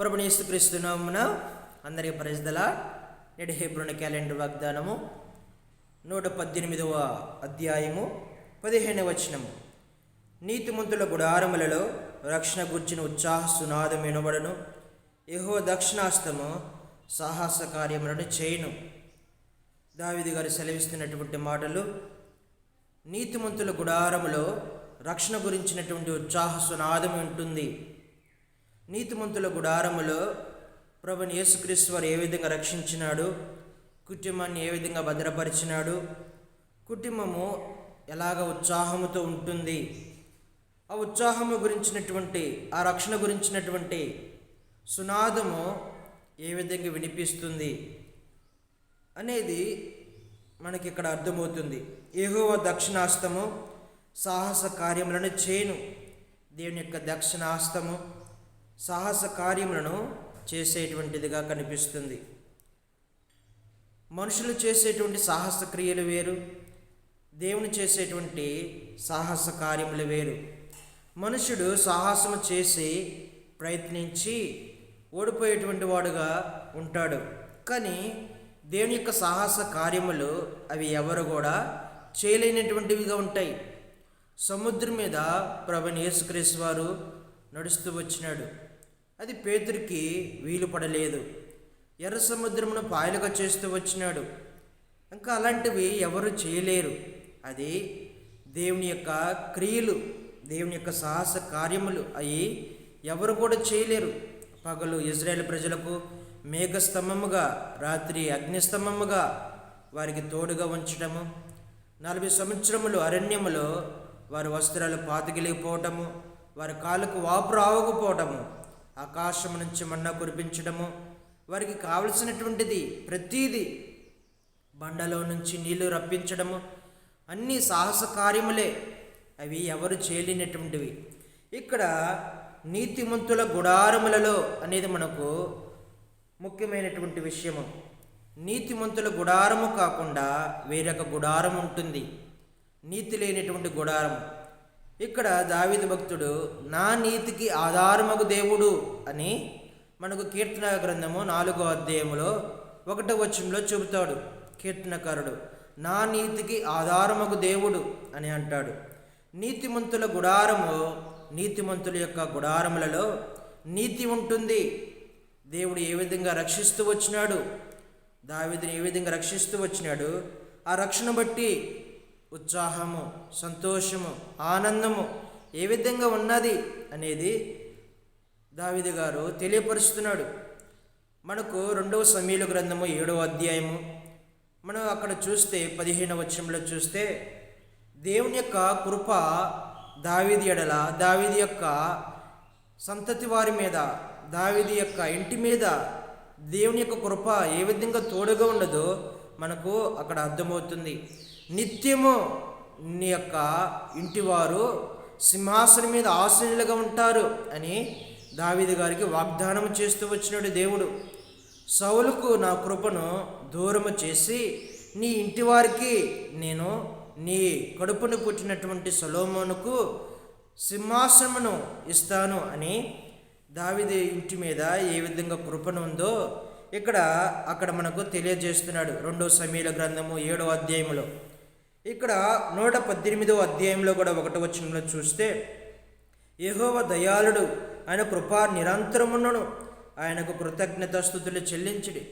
ప్రభునేస్తు క్రీస్తునామున అందరి పరిస్థితుల నేడు క్యాలెండర్ వాగ్దానము నూట పద్దెనిమిదవ అధ్యాయము పదిహేనవ వచనము. నీతిమంతుల గుడారములలో రక్షణ గుర్చిన ఉత్సాహ సునాదం వినబడను. యహో దక్షిణాస్తము సాహస కార్యములను చేయను. దావిది గారు సెలవిస్తున్నటువంటి మాటలు నీతిమంతుల గుడారములో రక్షణ గురించినటువంటి ఉత్సాహ సునాదం ఉంటుంది. నీతిమంతుల గుడారములో ప్రభుని యేసుక్రీస్తు వారు ఏ విధంగా రక్షించినాడు? కుటుంబాన్ని ఏ విధంగా భద్రపరిచినాడు? కుటుంబము ఎలాగ ఉత్సాహముతో ఉంటుంది? ఆ ఉత్సాహము గురించినటువంటి ఆ రక్షణ గురించినటువంటి సునాదము ఏ విధంగా వినిపిస్తుంది అనేది మనకి ఇక్కడ అర్థమవుతుంది. ఏహోవ దక్షిణాస్తము సాహస కార్యములను చేయను. దేవుని యొక్క దక్షిణాస్తము సాహస కార్యములను చేసేటువంటిదిగా కనిపిస్తుంది. మనుషులు చేసేటువంటి సాహస క్రియలు వేరు దేవుని చేసేటువంటి సాహస కార్యములు వేరు. మనుషుడు సాహసము చేసి ప్రయత్నించి ఓడిపోయేటువంటి వాడుగా ఉంటాడు. కానీ దేవుని యొక్క సాహస కార్యములు అవి ఎవరు కూడా చేయలేనటువంటివిగా ఉంటాయి. సముద్రం మీద ప్రభుని యేసుక్రీస్తు వారు నడుస్తూ వచ్చినాడు. అది పేతురికి వీలు పడలేదు. ఎర్ర సముద్రమును పాయలుగా చేస్తూ వచ్చినాడు. ఇంకా అలాంటివి ఎవరు చేయలేరు. అది దేవుని యొక్క క్రియలు దేవుని యొక్క సాహస కార్యములు అవి ఎవరు కూడా చేయలేరు. పగలు ఇజ్రాయేల్ ప్రజలకు మేఘస్తంభముగా రాత్రి అగ్నిస్తంభముగా వారికి తోడుగా ఉంచడము నలభై సంవత్సరములు అరణ్యములో వారి వస్త్రాలు పాతగిలిపోవటము వారి కాళ్ళకు వాపు రావకపోవటము ఆకాశం నుంచి మన్నా కురిపించడము వారికి కావలసినటువంటిది ప్రతీది బండలో నుంచి నీళ్ళు రప్పించడము అన్ని సాహస కార్యములే. అవి ఎవరు చేయలేనటువంటివి. ఇక్కడ నీతిమంతుల గుడారములలో అనేది మనకు ముఖ్యమైనటువంటి విషయము. నీతిమంతుల గుడారము కాకుండా వేరొక గుడారం ఉంటుంది. నీతి లేనటువంటి గుడారం ఇక్కడ దావిద భక్తుడు నా నీతికి ఆధారమగు దేవుడు అని మనకు కీర్తన గ్రంథము నాలుగో అధ్యాయములో ఒకటో వచ్చంలో చెబుతాడు. కీర్తనకారుడు నా నీతికి ఆధారమగు దేవుడు అని అంటాడు. నీతిమంతుల గుడారము నీతిమంతుల యొక్క గుడారములలో నీతి ఉంటుంది. దేవుడు ఏ విధంగా రక్షిస్తూ వచ్చినాడు? దావిదిని ఏ విధంగా రక్షిస్తూ వచ్చినాడు? ఆ రక్షణ బట్టి ఉత్సాహము సంతోషము ఆనందము ఏ విధంగా ఉన్నది అనేది దావిది గారు తెలియపరుస్తున్నాడు. మనకు రెండవ సమీల గ్రంథము ఏడవ అధ్యాయము. మనం అక్కడ చూస్తే పదిహేను వచ్చంలో చూస్తే దేవుని యొక్క కృప దావిది ఎడల దావిది యొక్క సంతతి వారి మీద దావిది యొక్క ఇంటి మీద దేవుని యొక్క కృప ఏ విధంగా తోడుగా ఉండదో మనకు అక్కడ అర్థమవుతుంది. నిత్యము నీ యొక్క ఇంటివారు సింహాసనం మీద ఆశ్రయులుగా ఉంటారు అని దావిది గారికి వాగ్దానం చేస్తూ వచ్చినాడు దేవుడు. సౌలుకు నా కృపను దూరము చేసి నీ ఇంటివారికి నేను నీ కడుపును పుట్టినటువంటి సొలోమోనుకు సింహాసనమును ఇస్తాను అని దావిది ఇంటి మీద ఏ విధంగా కృపను ఉందో ఇక్కడ అక్కడ మనకు తెలియజేస్తున్నాడు. రెండో సమీల గ్రంథము ఏడో అధ్యాయంలో ఇక్కడ నూట పద్దెనిమిదో అధ్యాయంలో కూడా ఒకటి వచ్చినలో చూస్తే యహోవ దయాళుడు ఆయన కృప నిరంతరమున్నను ఆయనకు కృతజ్ఞతాస్థుతులు చెల్లించిడి.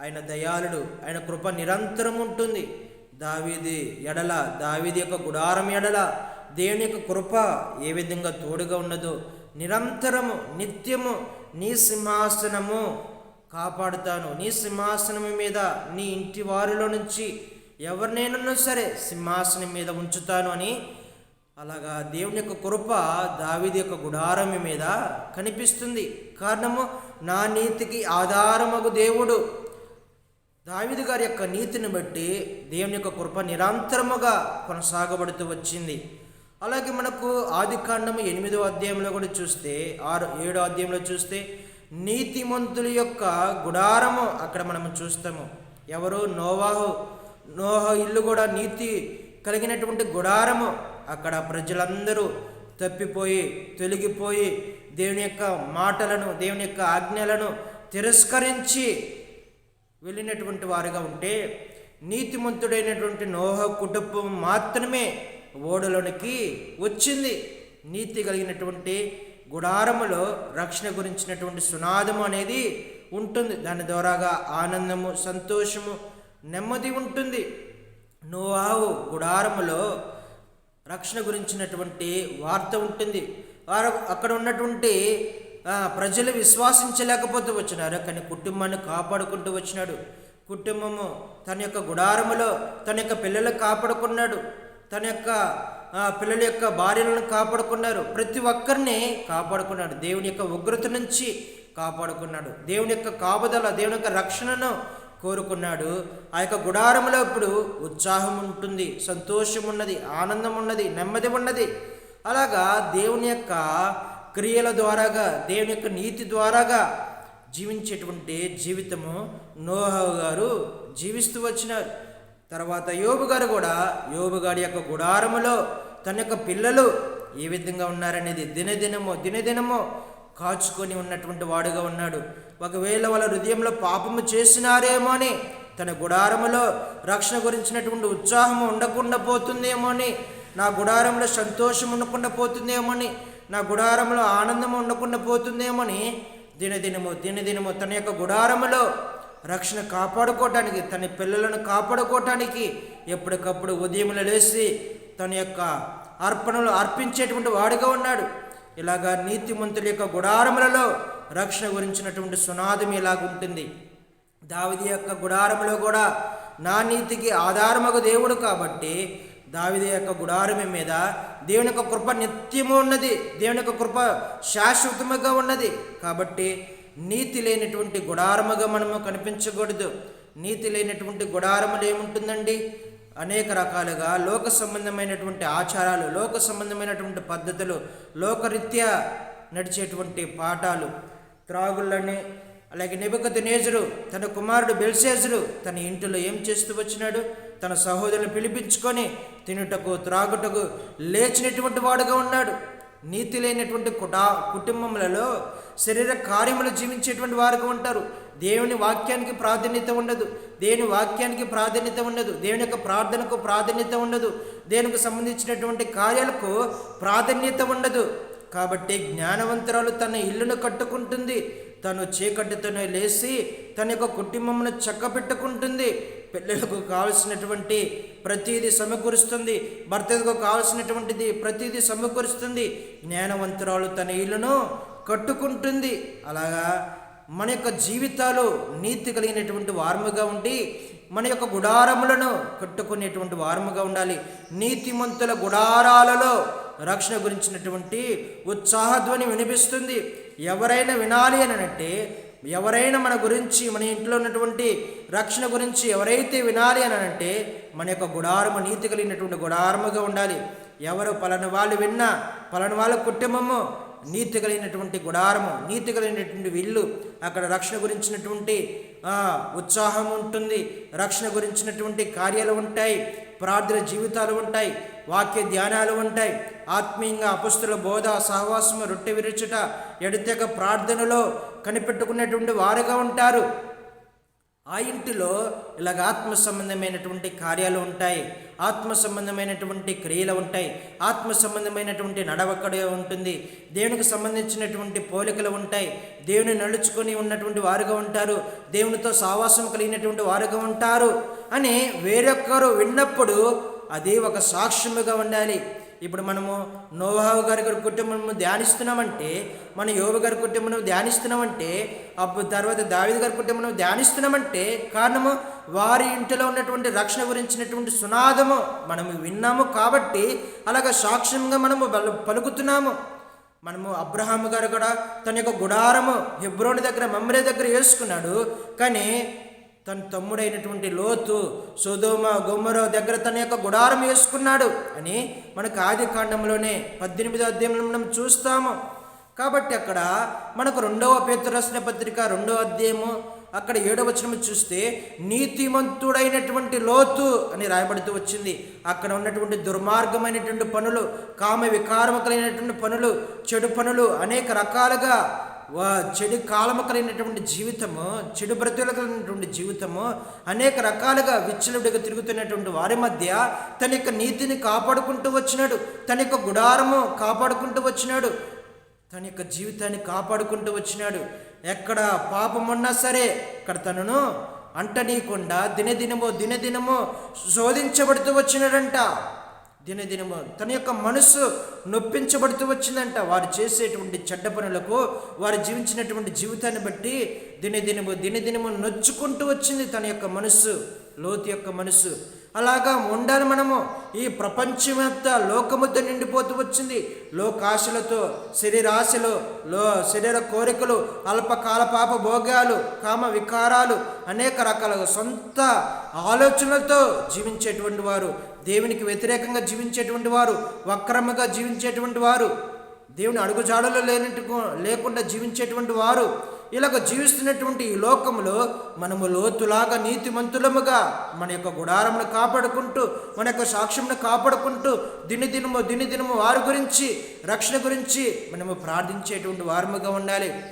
ఆయన దయాళుడు ఆయన కృప నిరంతరం ఉంటుంది దావీది ఎడల దావీది యొక్క గుడారం ఎడల దేవుని యొక్క కృప ఏ విధంగా తోడుగా ఉన్నదో నిరంతరము నిత్యము నీ సింహాసనము కాపాడుతాను. నీ సింహాసనము మీద నీ ఇంటి వారిలో నుంచి ఎవరినైనా సరే సింహాసనం మీద ఉంచుతాను అని అలాగా దేవుని యొక్క కృప దావిది యొక్క గుడారం మీద కనిపిస్తుంది. కారణము నా నీతికి ఆధారమగు దేవుడు. దావిది గారి యొక్క నీతిని బట్టి దేవుని యొక్క కృప నిరంతరముగా కొనసాగబడుతూ వచ్చింది. అలాగే మనకు ఆది కాండము ఎనిమిదో అధ్యాయంలో కూడా చూస్తే ఆరు ఏడో అధ్యాయంలో చూస్తే నీతిమంతుల యొక్క గుడారము అక్కడ మనము చూస్తాము. ఎవరు? నోవాహు. నోహ ఇల్లు కూడా నీతి కలిగినటువంటి గుడారము. అక్కడ ప్రజలందరూ తప్పిపోయి తొలగిపోయి దేవుని యొక్క మాటలను దేవుని యొక్క ఆజ్ఞలను తిరస్కరించి వెళ్ళినటువంటి వారుగా ఉంటే నీతిమంతుడైనటువంటి నోహ కుటుంబం మాత్రమే ఓడలోనికి వచ్చింది. నీతి కలిగినటువంటి గుడారములో రక్షణ గురించినటువంటి సునాదము అనేది ఉంటుంది. దాని ద్వారాగా ఆనందము సంతోషము నెమ్మది ఉంటుంది. నోవాహు గుడారములో రక్షణ గురించినటువంటి వార్త ఉంటుంది. వారు అక్కడ ఉన్నటువంటి ప్రజలు విశ్వాసించలేకపోతూ వచ్చినారు. కానీ కుటుంబాన్ని కాపాడుకుంటూ వచ్చినాడు. కుటుంబము తన యొక్క గుడారములో తన యొక్క పిల్లలు కాపాడుకున్నాడు. తన యొక్క పిల్లల యొక్క భార్యలను కాపాడుకున్నారు. ప్రతి ఒక్కరిని కాపాడుకున్నాడు. దేవుని యొక్క ఉగ్రత నుంచి కాపాడుకున్నాడు. దేవుని యొక్క కాపుదల దేవుని యొక్క రక్షణను కోరుకున్నాడు. ఆ యొక్క గుడారంలో ఇప్పుడు ఉత్సాహం ఉంటుంది సంతోషం ఉన్నది ఆనందం ఉన్నది నెమ్మది ఉన్నది. అలాగా దేవుని యొక్క క్రియల ద్వారాగా దేవుని యొక్క నీతి ద్వారాగా జీవించేటువంటి జీవితము నోహవు గారు జీవిస్తూ వచ్చినారు. తర్వాత యోబు గారు కూడా యోబు గారి యొక్క గుడారములో తన యొక్క పిల్లలు ఏ విధంగా ఉన్నారనేది దినదినము దినదినము కాచుకొని ఉన్నటువంటి వాడుగా ఉన్నాడు. ఒకవేళ వాళ్ళ హృదయంలో పాపము చేసినారేమో అని తన గుడారములో రక్షణ గురించినటువంటి ఉత్సాహము ఉండకుండా పోతుందేమో అని నా గుడారంలో సంతోషం ఉండకుండా పోతుందేమో అని నా గుడారంలో ఆనందం ఉండకుండా పోతుందేమో అని దినదినము దినదినము తన యొక్క గుడారములో రక్షణ కాపాడుకోవటానికి తన పిల్లలను కాపాడుకోవటానికి ఎప్పటికప్పుడు ఉదయములు లేచి తన యొక్క అర్పణలు అర్పించేటువంటి వాడుగా ఉన్నాడు. ఇలాగా నీతిమంతుల యొక్క గుడారములలో రక్షణ గురించినటువంటి సునాదం ఇలాగుంటుంది దావిది యొక్క గుడారములో కూడా నా నీతికి ఆధారమగు దేవుడు కాబట్టి దావిది యొక్క గుడారము మీద దేవుని యొక్క కృప నిత్యము ఉన్నది. దేవుని యొక్క కృప శాశ్వతముగా ఉన్నది. కాబట్టి నీతి లేనటువంటి గుడారముగా మనము కనిపించకూడదు. నీతి లేనటువంటి గుడారములు ఏముంటుందండి? అనేక రకాలుగా లోక సంబంధమైనటువంటి ఆచారాలు లోక సంబంధమైనటువంటి పద్ధతులు లోకరీత్యా నడిచేటువంటి పాఠాలు. త్రాగుళ్ళని అలాగే నిబకతి నేజరు తన కుమారుడు బెల్సేజరు తన ఇంటిలో ఏం చేస్తూ వచ్చినాడు? తన సహోదరుని పిలిపించుకొని తినుటకు త్రాగుటకు లేచినటువంటి వాడుగా ఉన్నాడు. నీతి లేనటువంటి కుటా కుటుంబములలో శరీర కార్యములు జీవించేటువంటి వారుగా ఉంటారు. దేవుని వాక్యానికి ప్రాధాన్యత ఉండదు. దేవుని వాక్యానికి ప్రాధాన్యత ఉండదు. దేవుని యొక్క ప్రార్థనకు ప్రాధాన్యత ఉండదు. దేవునికి సంబంధించినటువంటి కార్యాలకు ప్రాధాన్యత ఉండదు. కాబట్టి జ్ఞానవంతురాలు తన ఇల్లును కట్టుకుంటుంది. తను చీకటితోనే లేచి తన యొక్క కుటుంబమును చక్కబెట్టుకుంటుంది. పిల్లలకు కావలసినటువంటి ప్రతిదీ సమకూరుస్తుంది. భర్తకు కావలసినటువంటిది ప్రతిదీ సమకూరుస్తుంది. జ్ఞానవంతురాలు తన ఇల్లును కట్టుకుంటుంది. అలాగా మన యొక్క జీవితాలు నీతి కలిగినటువంటి వారముగా ఉండి మన యొక్క గుడారములను కట్టుకునేటువంటి వారముగా ఉండాలి. నీతిమంతుల గుడారాలలో రక్షణ గురించినటువంటి ఉత్సాహధ్వని వినిపిస్తుంది. ఎవరైనా వినాలి అని అంటే ఎవరైనా మన గురించి మన ఇంట్లో ఉన్నటువంటి రక్షణ గురించి ఎవరైతే వినాలి అని అంటే మన యొక్క గుడారము నీతి కలిగినటువంటి గుడారముగా ఉండాలి. ఎవరు పలాన వాళ్ళు విన్నా పలాన వాళ్ళ కుటుంబము నీతి కలిగినటువంటి గుడారము నీతి కలిగినటువంటి ఇల్లు అక్కడ రక్షణ గురించినటువంటి ఉత్సాహం ఉంటుంది. రక్షణ గురించినటువంటి కార్యాలు ఉంటాయి ప్రార్థన జీవితాలు ఉంటాయి వాక్య ధ్యానాలు ఉంటాయి. ఆత్మీయంగా అపస్తుల బోధ సహవాసము రొట్టె విరుచుట ఎడతెగ ప్రార్థనలో కనిపెట్టుకునేటువంటి వారుగా ఉంటారు. ఆ ఇంటిలో ఇలాగ ఆత్మ సంబంధమైనటువంటి కార్యాలు ఉంటాయి ఆత్మ సంబంధమైనటువంటి క్రియలు ఉంటాయి ఆత్మ సంబంధమైనటువంటి నడవకడ ఉంటుంది దేవునికి సంబంధించినటువంటి పోలికలు ఉంటాయి దేవుని నడుచుకొని ఉన్నటువంటి వారుగా ఉంటారు దేవునితో సావాసం కలిగినటువంటి వారుగా ఉంటారు అని వేరొక్కరు విన్నప్పుడు అది ఒక సాక్ష్యముగా ఉండాలి. ఇప్పుడు మనము నోహావు గారి గారి కుటుంబం ధ్యానిస్తున్నామంటే మన యోగ గారి కుటుంబం ధ్యానిస్తున్నామంటే అప్పుడు తర్వాత దావిద గారి కుటుంబం ధ్యానిస్తున్నామంటే కారణము వారి ఇంటిలో ఉన్నటువంటి రక్షణ గురించినటువంటి సునాదము మనము విన్నాము కాబట్టి అలాగ సాక్ష్యంగా మనము పలుకుతున్నాము. మనము అబ్రహాము గారు కూడా తన యొక్క గుడారము హెబ్రోని దగ్గర మమ్మరే దగ్గర వేసుకున్నాడు. కానీ తన తమ్ముడైనటువంటి లోతు సోదోమ గుమ్మరో దగ్గర తన యొక్క గుడారం వేసుకున్నాడు అని మనకు ఆది కాండంలోనే పద్దెనిమిదో అధ్యాయంలో మనం చూస్తాము. కాబట్టి అక్కడ మనకు రెండవ పేతురసిన పత్రిక రెండవ అధ్యాయము అక్కడ ఏడవ వచనం చూస్తే నీతిమంతుడైనటువంటి లోతు అని రాయబడుతూ వచ్చింది. అక్కడ ఉన్నటువంటి దుర్మార్గమైనటువంటి పనులు కామ వికారము కలిగినటువంటి పనులు చెడు పనులు అనేక రకాలుగా చెడు కాలము కలిగినటువంటి జీవితము చెడు బ్రతులు కలిగినటువంటి జీవితము అనేక రకాలుగా విచ్చలుడిగా తిరుగుతున్నటువంటి వారి మధ్య తన యొక్క నీతిని కాపాడుకుంటూ వచ్చినాడు. తన యొక్క గుడారము కాపాడుకుంటూ వచ్చినాడు. తన యొక్క జీవితాన్ని కాపాడుకుంటూ వచ్చినాడు. ఎక్కడ పాపం ఉన్నా సరే ఇక్కడ తనను అంటనీయకుండా దినదినము దినదినము శోధించబడుతూ వచ్చినాడంట. దినదినము తన యొక్క మనస్సు నొప్పించబడుతూ వచ్చిందంట. వారు చేసేటువంటి చెడ్డ పనులకు వారు జీవించినటువంటి జీవితాన్ని బట్టి దినదినము దినదినము నొచ్చుకుంటూ వచ్చింది తన యొక్క మనస్సు లోతు యొక్క మనస్సు. అలాగా ఉండాలి మనము. ఈ ప్రపంచమంతా లోకముతో నిండిపోతూ వచ్చింది. లోకాశలతో శరీరాశలు లో శరీర కోరికలు అల్పకాల పాప భోగాలు కామ వికారాలు అనేక రకాల సొంత ఆలోచనలతో జీవించేటువంటి వారు దేవునికి వ్యతిరేకంగా జీవించేటువంటి వారు వక్రముగా జీవించేటువంటి వారు దేవుని అడుగుజాడలో లేనట్టు లేకుండా జీవించేటువంటి వారు ఇలాగ జీవిస్తున్నటువంటి ఈ లోకంలో మనము లోతులాగా నీతిమంతులముగా మన యొక్క గుడారమును కాపాడుకుంటూ మన యొక్క సాక్ష్యమును కాపాడుకుంటూ దినదినము దినదినము వారి గురించి రక్షణ గురించి మనము ప్రార్థించేటువంటి వారముగా ఉండాలి.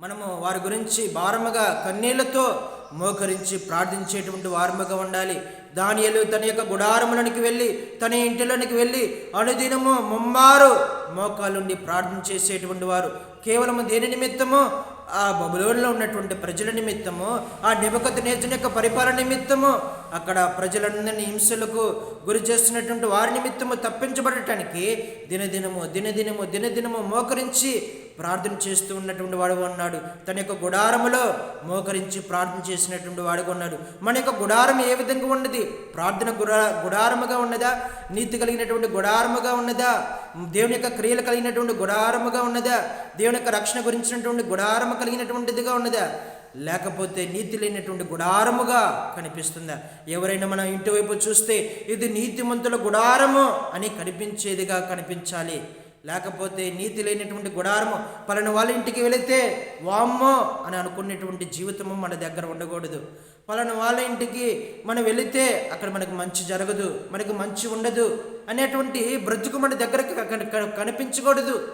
మనము వారి గురించి భారముగా కన్నీళ్ళతో మోకరించి ప్రార్థించేటువంటి వారముగా ఉండాలి. దానియలు తన యొక్క గుడారములనికి వెళ్ళి తన ఇంటిలోనికి వెళ్ళి అనుదినము ముమ్మారు మోకాలుండి ప్రార్థన చేసేటువంటి వారు. కేవలం దేని నిమిత్తము? ఆ బబులోన్లో ఉన్నటువంటి ప్రజల నిమిత్తము ఆ నిబకత నేర్చిన యొక్క పరిపాలన నిమిత్తము అక్కడ ప్రజలందరినీ హింసలకు గురి చేస్తున్నటువంటి వారి నిమిత్తము తప్పించబడటానికి దినదినము దినదినము దినదినము మోకరించి ప్రార్థన చేస్తూ ఉన్నటువంటి వాడు ఉన్నాడు. తన యొక్క గుడారములో మోకరించి ప్రార్థన చేసినటువంటి వాడుగా ఉన్నాడు. మన యొక్క గుడారం ఏ విధంగా ఉన్నది? ప్రార్థన గుడా గుడారముగా ఉన్నదా? నీతి కలిగినటువంటి గుడారముగా ఉన్నదా? దేవుని యొక్క క్రియలు కలిగినటువంటి గుడారముగా ఉన్నదా? దేవుని యొక్క రక్షణ గురించినటువంటి గుడారము కలిగినటువంటిదిగా ఉన్నదా? లేకపోతే నీతి లేనటువంటి గుడారముగా కనిపిస్తుందా? ఎవరైనా మనం ఇంటి వైపు చూస్తే ఇది నీతిమంతుల గుడారము అని కనిపించేదిగా కనిపించాలి. లేకపోతే నీతి లేనటువంటి గుడారము పలాన వాళ్ళ ఇంటికి వెళితే వామ్మో అని అనుకునేటువంటి జీవితము మన దగ్గర ఉండకూడదు. పలాన వాళ్ళ ఇంటికి మనం వెళితే అక్కడ మనకు మంచి జరగదు మనకు మంచి ఉండదు అనేటువంటి బ్రతుకు మన దగ్గరకు కనిపించకూడదు.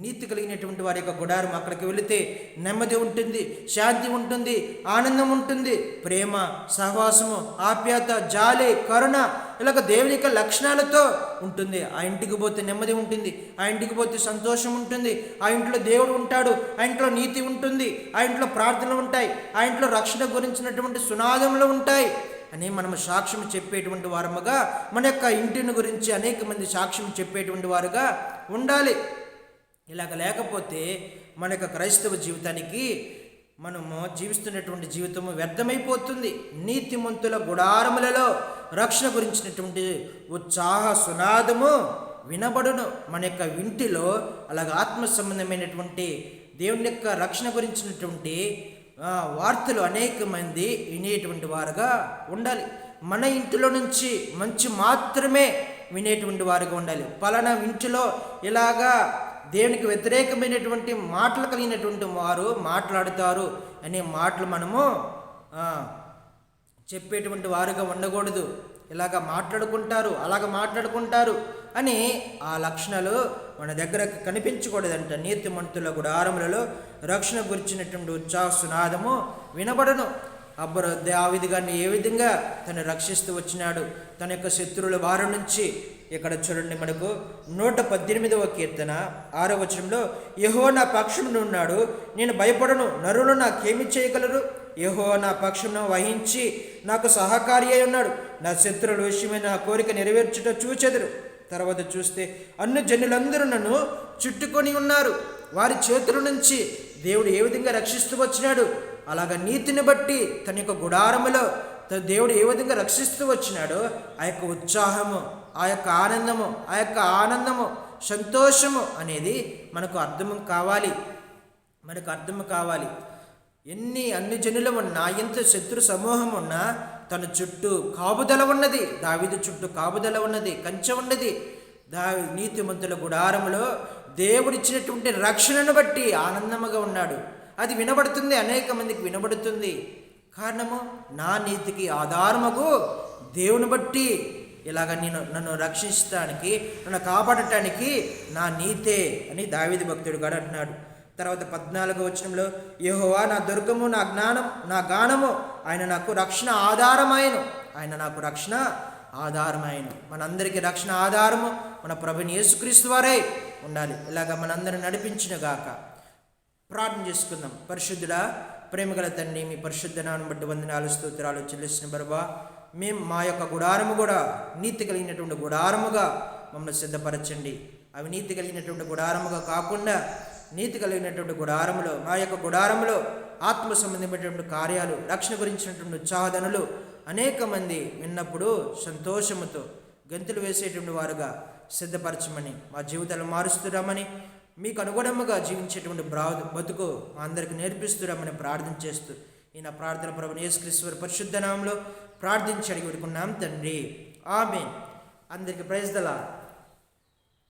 నీతి కలిగినటువంటి వారి యొక్క గుడారం అక్కడికి వెళితే నెమ్మది ఉంటుంది శాంతి ఉంటుంది ఆనందం ఉంటుంది. ప్రేమ సహవాసము ఆప్యాత జాలి కరుణ ఇలాగ దేవుని యొక్క లక్షణాలతో ఉంటుంది. ఆ ఇంటికి పోతే నెమ్మది ఉంటుంది ఆ ఇంటికి పోతే సంతోషం ఉంటుంది. ఆ ఇంట్లో దేవుడు ఉంటాడు ఆ ఇంట్లో నీతి ఉంటుంది ఆ ఇంట్లో ప్రార్థనలు ఉంటాయి ఆ ఇంట్లో రక్షణ గురించినటువంటి సునాదములు ఉంటాయి అని మనం సాక్ష్యం చెప్పేటువంటి వారముగా మన యొక్క ఇంటిని గురించి అనేక మంది సాక్ష్యం చెప్పేటువంటి వారుగా ఉండాలి. ఇలాగ లేకపోతే మన యొక్క క్రైస్తవ జీవితానికి మనము జీవిస్తున్నటువంటి జీవితము వ్యర్థమైపోతుంది. నీతిమంతుల గుడారములలో రక్షణ గురించినటువంటి ఉత్సాహ సునాదము వినబడును. మన యొక్క ఇంటిలో అలాగ ఆత్మ సంబంధమైనటువంటి దేవుని యొక్క రక్షణ గురించినటువంటి వార్తలు అనేక మంది వినేటువంటి వారుగా ఉండాలి. మన ఇంటిలో నుంచి మంచి మాత్రమే వినేటువంటి వారుగా ఉండాలి. పలానా ఇంటిలో ఇలాగా దేవునికి వ్యతిరేకమైనటువంటి మాటలు కలిగినటువంటి వారు మాట్లాడుతారు అనే మాటలు మనము చెప్పేటువంటి వారుగా ఉండకూడదు. ఇలాగ మాట్లాడుకుంటారు అలాగ మాట్లాడుకుంటారు అని ఆ లక్షణాలు మన దగ్గర కనిపించకూడదంట. నీతిమంతుల గుడారములలో రక్షణ గురించినటువంటి ఉత్సాహ సునాదము వినబడను. అబ్బరు దావిది గారిని ఏ విధంగా తను రక్షిస్తూ వచ్చినాడు? తన యొక్క శత్రువుల వారి నుంచి ఇక్కడ చూడండి మనకు నూట పద్దెనిమిదవ కీర్తన ఆరో వచనంలో యహో నా పక్షమును ఉన్నాడు నేను భయపడను నరులు నాకేమి చేయగలరు? యహో నా పక్షమును వహించి నాకు సహకారి అయి ఉన్నాడు నా శత్రువుల విషయమై నా కోరిక నెరవేర్చుట చూచెదరు. తర్వాత చూస్తే అన్ని జనులందరూ నన్ను చుట్టుకొని ఉన్నారు వారి చేతుల నుంచి దేవుడు ఏ విధంగా రక్షిస్తూ వచ్చినాడు? అలాగ నీతిని బట్టి తన యొక్క గుడారములో దేవుడు ఏ విధంగా రక్షిస్తూ వచ్చినాడో ఆ యొక్క ఉత్సాహము ఆ యొక్క ఆనందము ఆ యొక్క ఆనందము సంతోషము అనేది మనకు అర్థం కావాలి. మనకు అర్థం కావాలి. ఎన్ని అన్ని జనులు ఉన్నా ఎంత శత్రు సమూహం ఉన్నా తన చుట్టూ కాపుదల ఉన్నది. దావిదు చుట్టూ కాపుదల ఉన్నది కంచె ఉన్నది. దా నీతిమంతుల గుడారములో దేవుడిచ్చినటువంటి రక్షణను బట్టి ఆనందముగా ఉన్నాడు. అది వినబడుతుంది అనేక మందికి వినబడుతుంది. కారణము నా నీతికి ఆధారముకు దేవుని బట్టి ఇలాగ నేను నన్ను రక్షించడానికి నన్ను కాపాడటానికి నా నీతే అని దావిది భక్తుడు గారు అంటున్నాడు. తర్వాత పద్నాలుగో వచనంలో యహోవా నా దుర్గము నా జ్ఞానం నా గానము ఆయన నాకు రక్షణ ఆధారమైన ఆయన నాకు రక్షణ ఆధారమైన మనందరికీ రక్షణ ఆధారము మన ప్రభుని యేసుక్రీస్తు వారే ఉండాలి. ఇలాగ మనందరిని నడిపించిన గాక ప్రార్థన చేసుకుందాం. పరిశుద్ధుడా ప్రేమగల తండ్రి మీ పరిశుద్ధ నాను బట్టి వందనాలు స్తోత్రాలు చెల్లిసిన బరువా మేము మా యొక్క గుడారము కూడా నీతి కలిగినటువంటి గుడారముగా మమ్మల్ని సిద్ధపరచండి. అవినీతి కలిగినటువంటి గుడారముగా కాకుండా నీతి కలిగినటువంటి గుడారములో మా యొక్క గుడారములో ఆత్మ సంబంధమైనటువంటి కార్యాలు రక్షణ గురించినటువంటి ఉత్సాహనలు అనేక మంది విన్నప్పుడు సంతోషముతో గంతులు వేసేటువంటి వారుగా సిద్ధపరచమని మా జీవితాలు మారుస్తున్నామని మీకు అనుగుణముగా జీవించేటువంటి బ్రా బతుకు మా అందరికి నేర్పిస్తున్నామని ప్రార్థన చేస్తూ ఈ నా ప్రార్థన ప్రభు యేసుక్రీశ్వర పరిశుద్ధ నామంలో ప్రార్థించి అడిగి పెట్టుకున్నాం తండ్రి. ఆమె అందరికి ప్రైజ్ దలా